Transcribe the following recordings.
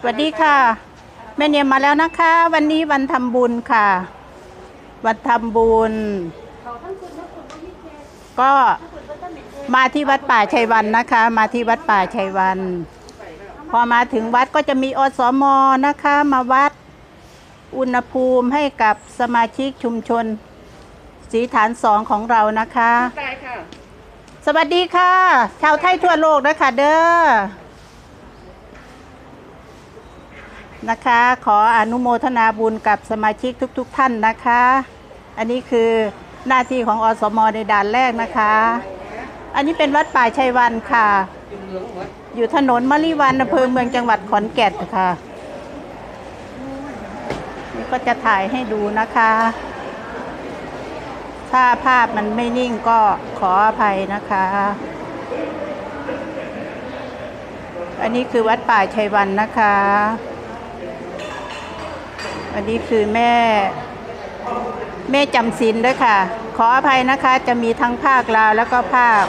สวัสดีค่ะ แม่เนียมมาแล้วนะคะ วันนี้วันทำบุญค่ะ วันทำบุญ ก็มาที่วัดป่าชัยวันนะคะ มาที่วัดป่าชัยวัน พอมาถึงวัดก็จะมีอสมนะคะ มาวัดอุณหภูมิให้กับสมาชิกชุมชน สีฐานสองของเรานะคะตายค่ะสวัสดีค่ะ ชาวไทยทั่วโลกนะคะเด้อ นะคะ ขออนุโมทนาบุญกับสมาชิกทุกๆท่านนะคะ อันนี้คือหน้าที่ของอสมในด่านแรกนะคะ อันนี้เป็นวัดป่าชัยวันค่ะ อยู่ถนนมะลิวันอำเภอเมืองจังหวัดขอนแก่นค่ะ นี่ก็จะถ่ายให้ดูนะคะ ถ้าภาพมันไม่นิ่งก็ขออภัยนะคะ อันนี้คือวัดป่าชัยวันนะคะ อันนี้คือแม่ แม่จำศีลด้วยค่ะ ขออภัยนะคะจะมีทั้งภาคลาวแล้วก็ภาค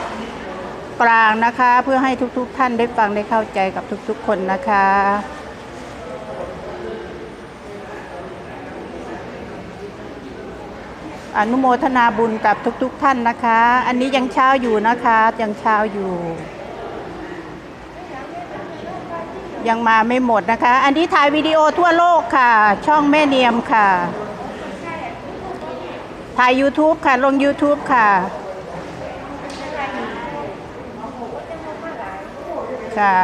กลางนะคะ เพื่อให้ทุก ๆทท่านได้ฟังได้เข้าใจกับทุก ๆ คนนะคะอนุโมทนาบุญกับทุก ๆทท่านนะคะ อันนี้ยังเช้าอยู่นะคะ ยังเช้าอยู่ ยังมาไม่หมดนะคะ อันนี้ถ่ายวิดีโอทั่วโลกค่ะ ช่องแม่เนียมค่ะ ถ่าย YouTube ค่ะ ลง YouTube ค่ะ ค่ะ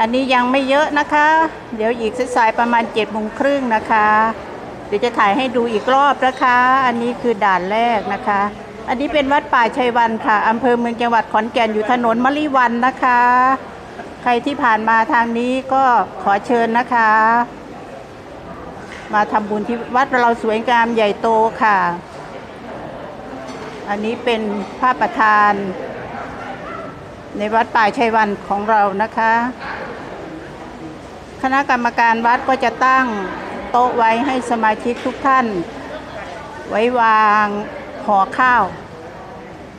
อันนี้ยังไม่เยอะนะคะ เดี๋ยวอีกสายประมาณ7จ็ดโมงครึ่งนะคะ เดี๋ยวจะถ่ายให้ดูอีกรอบนะคะ อันนี้คือด่านแรกนะคะ อันนี้เป็นวัดป่าชัยวันค่ะอำเภอเมืองจังหวัดขอนแก่นอยู่ถนนมะลิวันนะคะ ครที่ผ่านมาทางนี้ก็ขอเชิญนะคะ มาทำบุญที่วัดเราสวยงามใหญ่โตค่ะ อันนี้เป็นพระประธาน ในวัดป่าชัยวันของเรานะคะ คณะกรรมการวัดก็จะตั้งโต๊ะไว้ให้สมาชิกทุกท่าน ไว้วางห่อข้าว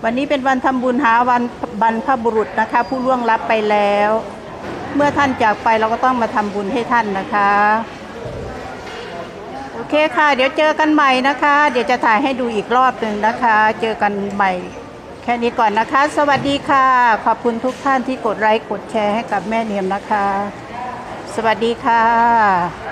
วันนี้เป็นวันทำบุญหาวันบรรพบุรุษนะคะ ผู้ล่วงลับไปแล้ว เมื่อท่านจากไปเราก็ต้องมาทำบุญให้ท่านนะคะ โอเคค่ะ เดี๋ยวเจอกันใหม่นะคะ เดี๋ยวจะถ่ายให้ดูอีกรอบหนึ่งนะคะ เจอกันใหม่ แค่นี้ก่อนนะคะ สวัสดีค่ะ ขอบคุณทุกท่านที่กดไลค์กดแชร์ให้กับแม่เนียมนะคะ สวัสดีค่ะ